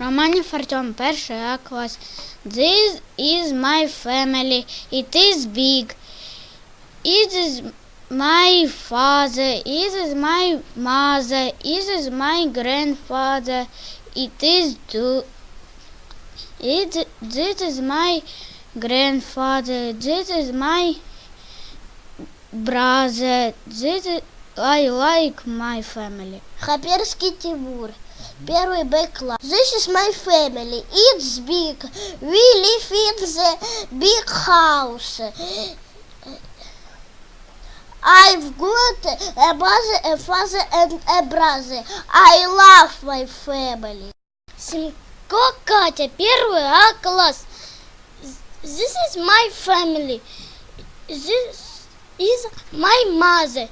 Романів Артем, перший А клас. This is my family. It is big. It is my father. It is my mother. It is my grandfather. It is do. It, this is my grandfather. This is my brother. This is, I like my family. Хаперский Тимур. Первый Б класс. This is my family. It's big. We live in the big house. I've got a mother, a father and a brother. I love my family. Симко Катя, первый А класс. This is my family. This is my mother.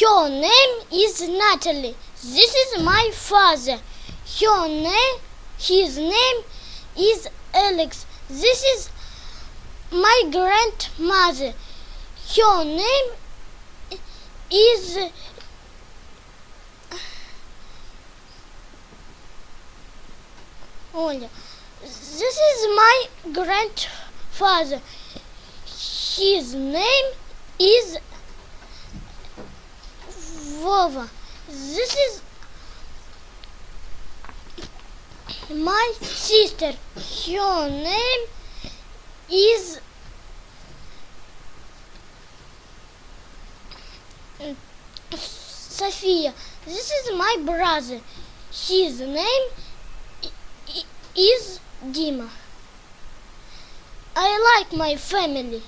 Her name is Natalie. This is my father. Her name, his name is Alex. This is my grandmother. Her name is Оля. This is my grandfather. His name is Vova. This is my sister. Her name is Sophia. This is my brother. His name is Dima. I like my family.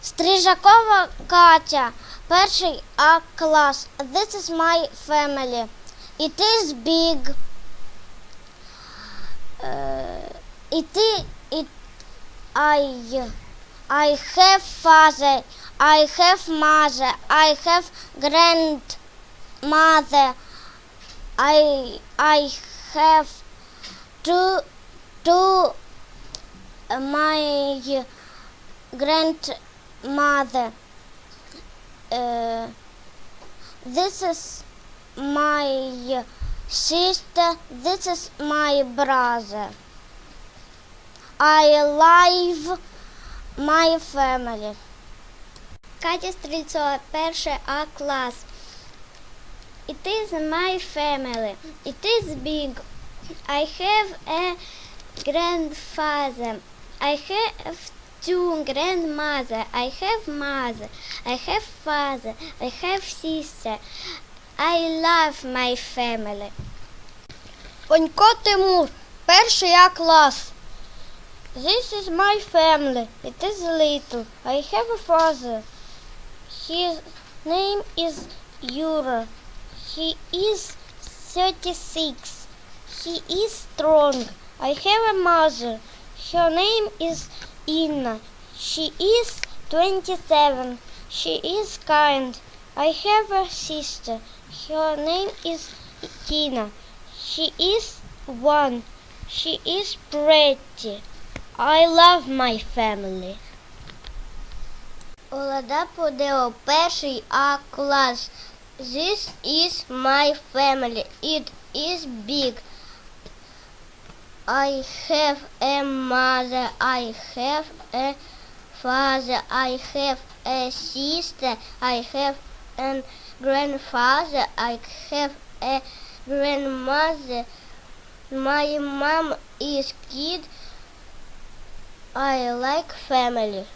Стрижакова Катя, перший А клас. This is my family. It is big. Uh, it I, I have father, I have mother, I have grandmother, I, I have two, two, uh, my grandmother. Uh, this is my sister. This is my brother. I love my family. Катя Стрільцова, перший А клас. It is my family. It is big. I have a grandfather. I have two grandmother. I have mother. I have father. I have sister. I love my family. Онько Тимур, перший А клас. This is my family. It is little. I have a father. His name is Yura. He is 36. He is strong. I have a mother. Her name is Inna. She is 27. She is kind. I have a sister. Her name is Tina. She is one. She is pretty. I love my family. Олада Подео, перший А клас. This is my family. It is big. I have a mother. I have a father. I have a sister. I have a grandfather. I have a grandmother. My mom is kid. I like family.